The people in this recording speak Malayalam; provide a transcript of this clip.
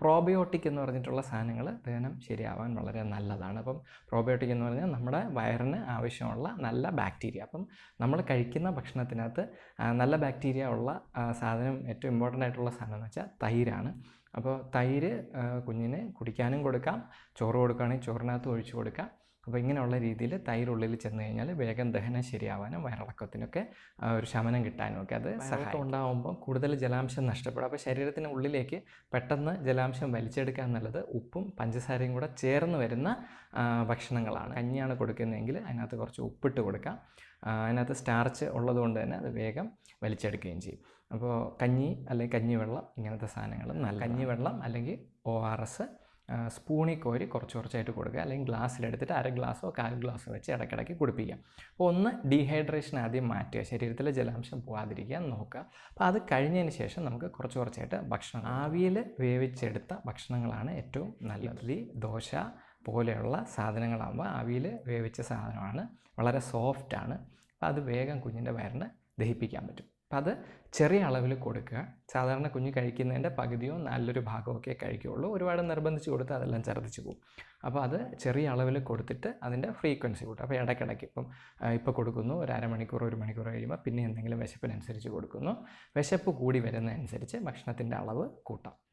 പ്രോബയോട്ടിക് എന്ന് പറഞ്ഞിട്ടുള്ള സാധനങ്ങൾ ദഹനം ശരിയാവാൻ വളരെ നല്ലതാണ്. അപ്പം പ്രോബയോട്ടിക് എന്ന് പറഞ്ഞാൽ നമ്മുടെ വയറിന് ആവശ്യമുള്ള നല്ല ബാക്ടീരിയ. അപ്പം നമ്മൾ കഴിക്കുന്ന ഭക്ഷണത്തിനകത്ത് നല്ല ബാക്ടീരിയ ഉള്ള സാധനം ഏറ്റവും ഇമ്പോർട്ടന്റ് ആയിട്ടുള്ള സാധനം എന്ന് വെച്ചാൽ തൈരാണ്. അപ്പോൾ തൈര് കുഞ്ഞിന് കുടിക്കാനും കൊടുക്കാം ചോറ് കൊടുക്കുകയാണെങ്കിൽ ചോറിനകത്ത് ഒഴിച്ചു കൊടുക്കാം. അപ്പോൾ ഇങ്ങനെയുള്ള രീതിയിൽ തൈരുള്ളിൽ ചെന്ന് കഴിഞ്ഞാൽ വേഗം ദഹനം ശരിയാവാനും വയറിളക്കത്തിനൊക്കെ ഒരു ശമനം കിട്ടാനും ഒക്കെ അത് സഹായം ഉണ്ടാകുമ്പോൾ കൂടുതൽ ജലാംശം നഷ്ടപ്പെടും. അപ്പോൾ ശരീരത്തിന് ഉള്ളിലേക്ക് പെട്ടെന്ന് ജലാംശം വലിച്ചെടുക്കുക എന്നുള്ളത് ഉപ്പും പഞ്ചസാരയും കൂടെ ചേർന്ന് വരുന്ന ഭക്ഷണങ്ങളാണ്. കഞ്ഞിയാണ് കൊടുക്കുന്നതെങ്കിൽ അതിനകത്ത് കുറച്ച് ഉപ്പിട്ട് കൊടുക്കാം. അതിനകത്ത് സ്റ്റാർച്ച് ഉള്ളതുകൊണ്ട് തന്നെ അത് വേഗം വലിച്ചെടുക്കുകയും ചെയ്യും. അപ്പോൾ കഞ്ഞി അല്ലെങ്കിൽ കഞ്ഞിവെള്ളം ഇങ്ങനത്തെ സാധനങ്ങൾ നല്ല കഞ്ഞിവെള്ളം അല്ലെങ്കിൽ ഒ ആർ എസ് സ്പൂണിൽ കോരി കുറച്ച് കുറച്ചായിട്ട് കൊടുക്കുക. അല്ലെങ്കിൽ ഗ്ലാസ്സിലെടുത്തിട്ട് അര ഗ്ലാസ്സോ കാൽ ഗ്ലാസ്സോ വെച്ച് ഇടയ്ക്കിടയ്ക്ക് കുടിപ്പിക്കുക. അപ്പോൾ ഒന്ന് ഡീഹൈഡ്രേഷൻ ആദ്യം മാറ്റുക. ശരീരത്തിലെ ജലാംശം പോകാതിരിക്കാൻ നോക്കുക. അപ്പോൾ അത് കഴിഞ്ഞതിന് ശേഷം നമുക്ക് കുറച്ച് കുറച്ചായിട്ട് ഭക്ഷണം. ആവിയിൽ വേവിച്ചെടുത്ത ഭക്ഷണങ്ങളാണ് ഏറ്റവും നല്ലത്. ഇഡ്ഡലി ദോശ പോലെയുള്ള സാധനങ്ങളാകുമ്പോൾ ആവിയിൽ വേവിച്ച സാധനമാണ്. വളരെ സോഫ്റ്റാണ് അപ്പോൾ അത് വേഗം കുഞ്ഞിന്റെ വയറിന് ദഹിപ്പിക്കാൻ പറ്റും. അപ്പം അത് ചെറിയ അളവിൽ കൊടുക്കുക. സാധാരണ കുഞ്ഞ് കഴിക്കുന്നതിന്റെ പകുതിയോ നല്ലൊരു ഭാഗമോ ഒക്കെ കഴിക്കുകയുള്ളൂ. ഒരുപാട് നിർബന്ധിച്ച് കൊടുത്ത് അതെല്ലാം ഛർദ്ദിച്ച് പോകും. അപ്പോൾ അത് ചെറിയ അളവിൽ കൊടുത്തിട്ട് അതിന്റെ ഫ്രീക്വൻസി കൂട്ടും അപ്പോൾ ഇടയ്ക്കിടയ്ക്ക് ഇപ്പം ഇപ്പോൾ കൊടുക്കുന്നു. ഒരു അരമണിക്കൂർ ഒരു മണിക്കൂർ കഴിയുമ്പോൾ പിന്നെ എന്തെങ്കിലും വിശപ്പിനനുസരിച്ച് കൊടുക്കുന്നു. വിശപ്പ് കൂടി വരുന്നതനുസരിച്ച് ഭക്ഷണത്തിന്റെ അളവ് കൂട്ടാം.